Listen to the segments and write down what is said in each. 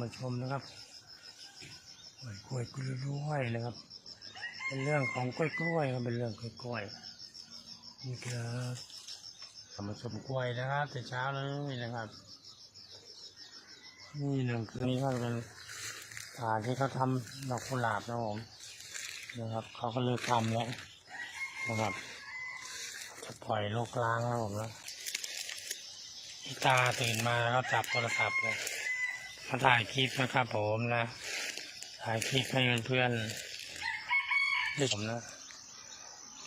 มาชมนะครับกล้วยกล้วยกล้วยนะครับ เป็นเรื่องของกล้วยกล้วยครับเป็นเรื่องกล้วยกล้วยนี่ครับมาชมกล้วยนะครับแต่เช้าเลยนะครับ นี่หนึ่งคือนี่ก็เป็นฐานที่เขาทำดอกกุหลาบนะผมนะครับเขาก็เลิกทำแล้วนะครับจะปล่อยโลกล้างนะผมนะตาตื่นมาแล้วจับโทรศัพท์เลย มาถ่ายคลิปนะครับผมนะ ถ่ายคลิปให้เพื่อนๆได้ชมนะ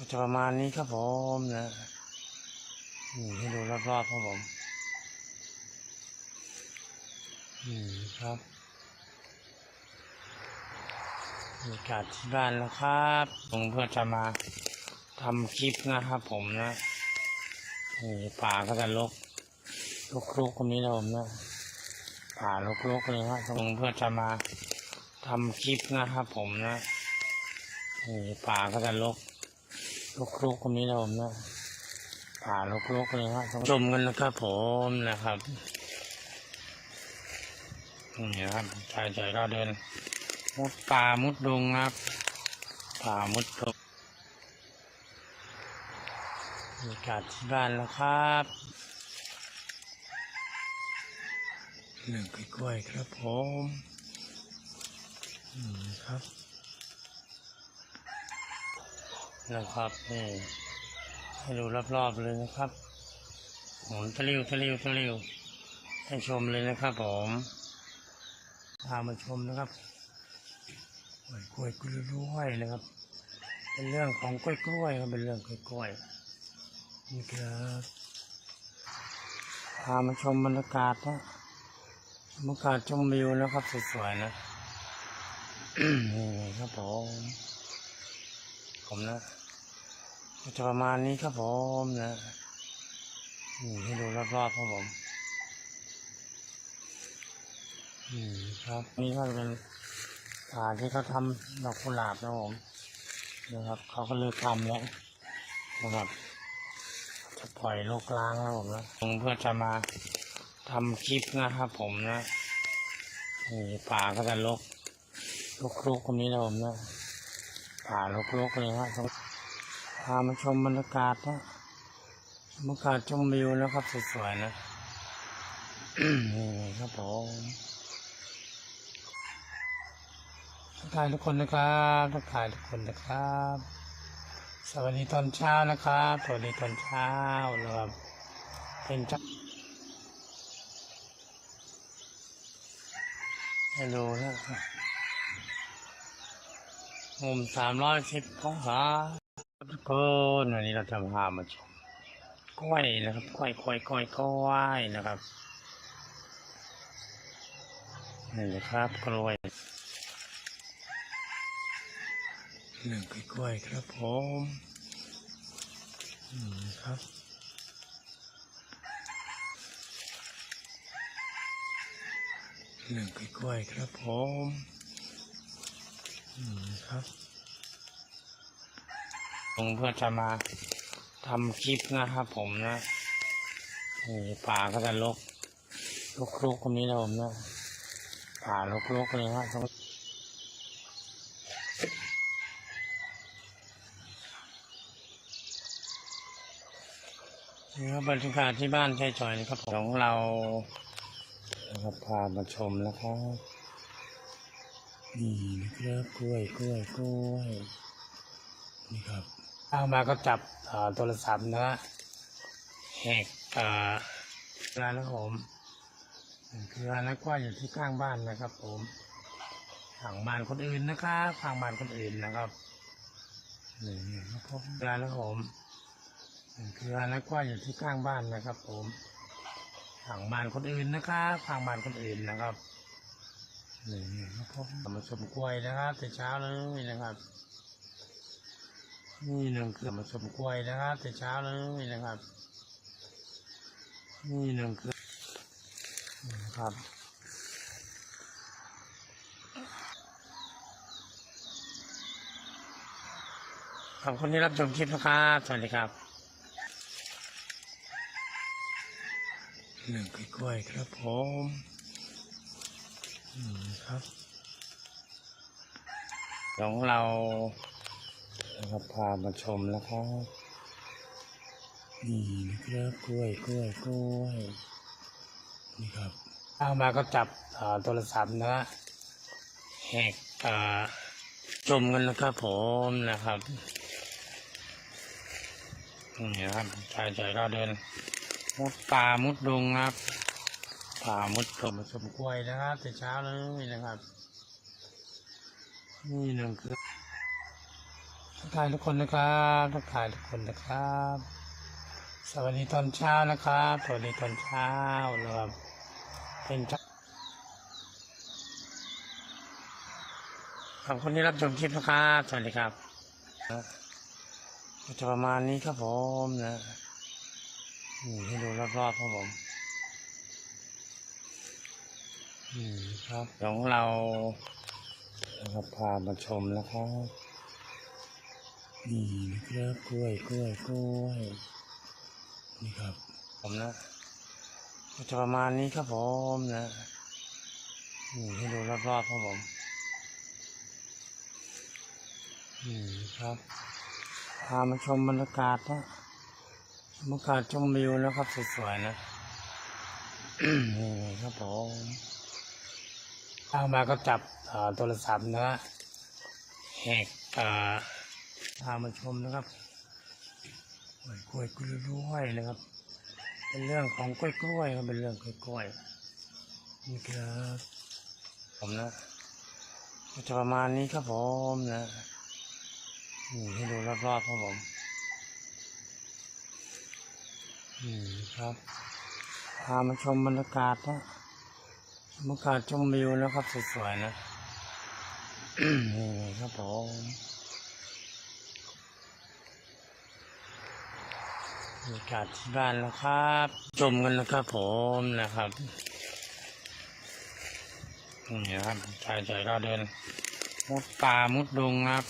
จะประมาณนี้ครับผมนะนี่ให้ดูรอบๆครับผมนี่ครับบรรยากาศที่บ้านแล้วครับผมเพื่อจะมาทำคลิปนะครับผมนะนี่ป่าก็จะลกลุกๆตรงนี้นะผมนะ ป่ารกๆเลยครับตรงเพื่อจะมาทำคลิปนะครับผมนะนี่ป่าก็จะรกรกๆตรงนี้นะผมนะป่ารกๆเลยครับชมกันนะครับผมนะครับนี่ครับชายเฉยก็เดิน มุดป่ามุดดงครับป่ามุดดงบรรยากาศที่บ้านแล้วครับ เรื่องกล้วยครับผมอืมครับนะครับนี่ให้ดูรอบๆเลยนะครับหมุนทะลิวทะลิวทะลิวให้ชมเลยนะครับผมพามาชมนะครับกล้วยกล้วยกล้วยๆนะครับ เป็นเรื่องของกล้วยกล้วยครับเป็นเรื่องกล้วยกล้วยนี่ครับพามาชมบรรยากาศนะ บรรยากาศชมวิวนะครับสวยๆนะนี่ครับผมผมนะก็จะประมาณนี้ครับผมนะนี่ให้ดูรอบๆครับผมนี่ครับนี่ก็เป็นฐานที่เขาทำดอกกุหลาบนะผมนะครับเขาก็เลิกทำแล้วนะครับจะปล่อยโลกล้างนะผมนะเพื่อจะมา ทำคลิปนะครับผมนะนี่ป่าก็จะลกลกลกตรงนี้นะผมนะป่าลกลกเลยครับพามาชมบรรยากาศนะบรรยากาศชมวิวนะครับสวยๆนะนี่ครับผมทักทายทุกคนนะครับทักทายทุกคนนะครับ สวัสดีตอนเช้านะครับ สวัสดีตอนเช้านะครับเป็นจัก ให้ดูนะครับมุมสามร้อยสิบองศาทุกคนวันนี้เราจะพามาชมกล้วยนะครับกล้วยกล้วยกล้วยกล้วยนะครับนี่นะครับกล้วยเรื่องกล้วยครับผมนี่ครับ เรื่องกล้วยๆครับผมอืมครับผมเพื่อจะมาทำคลิปนะครับผมนะนี่ป่าก็จะลกลกลกตรงนี้นะผมนะป่ารกลกเลยครับนี่ครับบรรยากาศที่บ้านใช้จอยนะครับผมของเรา นะครับพามาชมนะครับ นี่นะครับกล้วยกล้วยกล้วยนี่ครับเอามาก็จับโทรศัพท์นะฮะแหกอ่อร้านนะผมคือร้านนักกล้วยอยู่ที่ข้างบ้านนะครับ ผมข้างบ้านคนอื่นนะครับข้างบ้านคนอื่นนะครับนี่ครับร้านนะผมคือร้านนักกล้วยอยู่ที่ข้างบ้านนะครับ ผม ข้างบ้านคนอื่นนะครับข้างบ้านคนอื่นนะครับนี่ครับมาชมกล้วยนะครับแต่เช้าเลยนะครับ นี่หนึ่งคือมาชมกล้วยนะครับแต่เช้าเลยนะครับ นี่หนึ่งคือนนะครับขอบคุณที่รับชมคลิปนะครับ สวัสดีครับ เรื่องกล้วยครับผมครับของเรานะครับพามาชมนะครับนี่นะครับกล้วยกล้วยกล้วยนี่ครับเอามาก็จับโทรศัพท์นะแหกอ่าชมกันนะครับผมนะครับนี่ครับชายใจก็เดิน มุดป่ามุดดงครับป่ามุดชมชมกล้วยนะครับแต่เช้าเลยนะครับ นี่หนึ่งคือทักทายทุกคนนะครับทักทายทุกคนนะครับ สวัสดีตอนเช้านะครับ สวัสดีตอนเช้านะครับเป็นเช้าขอบคุณที่รับชมคลิปนะครับ สวัสดีครับจะประมาณนี้ครับผมนะ นี่ให้ดูรอบๆครับผมอืมครับของเราครับพามาชมนะครับนี่นะครับกล้วยกล้วยกล้วยนี่ครับ ผมนะก็จะประมาณนี้ครับผมนะนี่ให้ดูรอบๆครับผมนี่ครับ พามาชมบรรยากาศนะ บรรยากาศชมวิวนะครับสวยๆนะนี่ครับผมเอามาก็จับโทรศัพท์นะแหกอ่าพามาชมนะครับกล้วยกล้วยกล้วยกล้วยนะครับ เป็นเรื่องของกล้วยกล้วยครับเป็นเรื่องกล้วยกล้วยนี่ครับผมนะก็จะประมาณนี้ครับผมนะนี่ให้ดูรอบๆครับผม นี่ครับพามาชมบรรยากาศนะบรรยากาศชมวิวนะครับสวยๆนะนี่ครับผมบรรยากาศที่บ้านนะครับชมกันนะครับผมนะครับนี่ครับชายใจก็เดินมุดป่ามุดดงครับ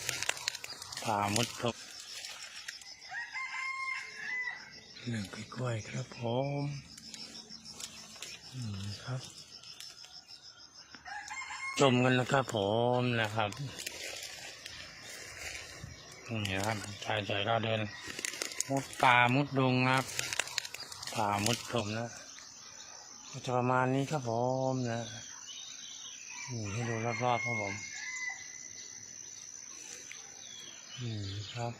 ป่ามุดดง เรื่งกล้วยครับผมอืมครับชมกันนะครับผมนะครับนี่ครับชายใจก็เดิน มุดป่ามุดดงครับป่ามุดดงนะก็จะประมาณนี้ครับผมนะนี่ให้ดูรอบๆครับผมนี่ครับ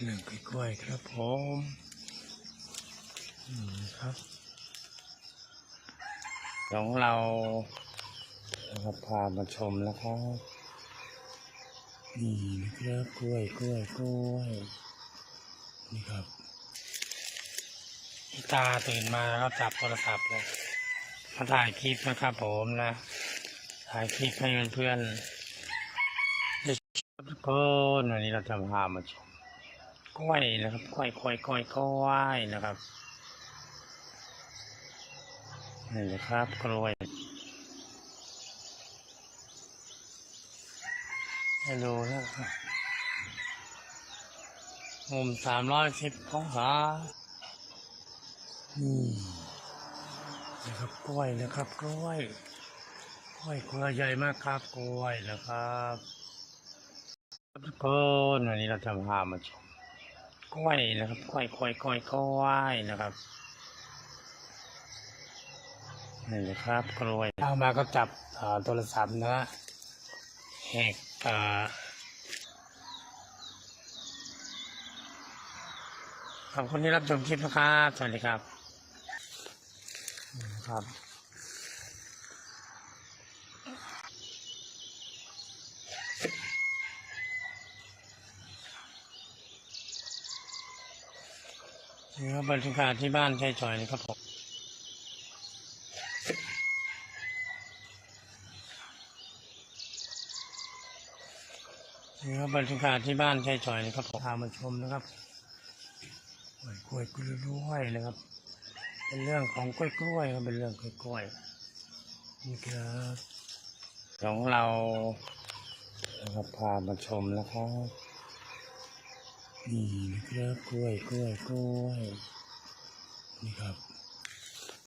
เรื่องกล้วยครับผมนี่ครับของเรานะครับพามาชมนะครับนี่นะครับกล้วยกล้วยกล้วยนี่ครับพี่ตาตื่นมาแล้วจับโทรศัพท์เลยมาถ่ายคลิปนะครับผมนะ ถ่ายคลิปให้เพื่อนๆได้ชมทุกคนวันนี้เราจะพามาชม กล้วยนะครับกล้วยกล้วยกล้วยกล้วยนะครับนี่นะครับกล้วยให้ดูนะครับมุมสามร้อยสิบองศานี่นะครับกล้วยนะครับกล้วยกล้วยเครือใหญ่มากครับกล้วยนะครับทุกคนวันนี้เราจะพามาชม กล้วยนะครับกล้วยกล้วยกล้วยกล้วยนะครับนี่นะครับกล้วยเอามาก็จับโทรศัพท์นะฮะแหกอ่าขอบคุณที่รับชมคลิปนะครับ สวัสดีครับครับ นี่ก็บรรยากาศที่บ้านใช้จอยนะครับผมนี่ก็บรรยากาศที่บ้านใช้จอยนะครับผมพามาชมนะครับกล้วยกล้วยกล้วยๆนะครับ เป็นเรื่องของกล้วยกล้วยครับเป็นเรื่องกล้วยกล้วยๆนี่ครับของเรานะครับพามาชมนะครับ นี่นะครับกล้วยกล้วยกล้วยนี่ครับ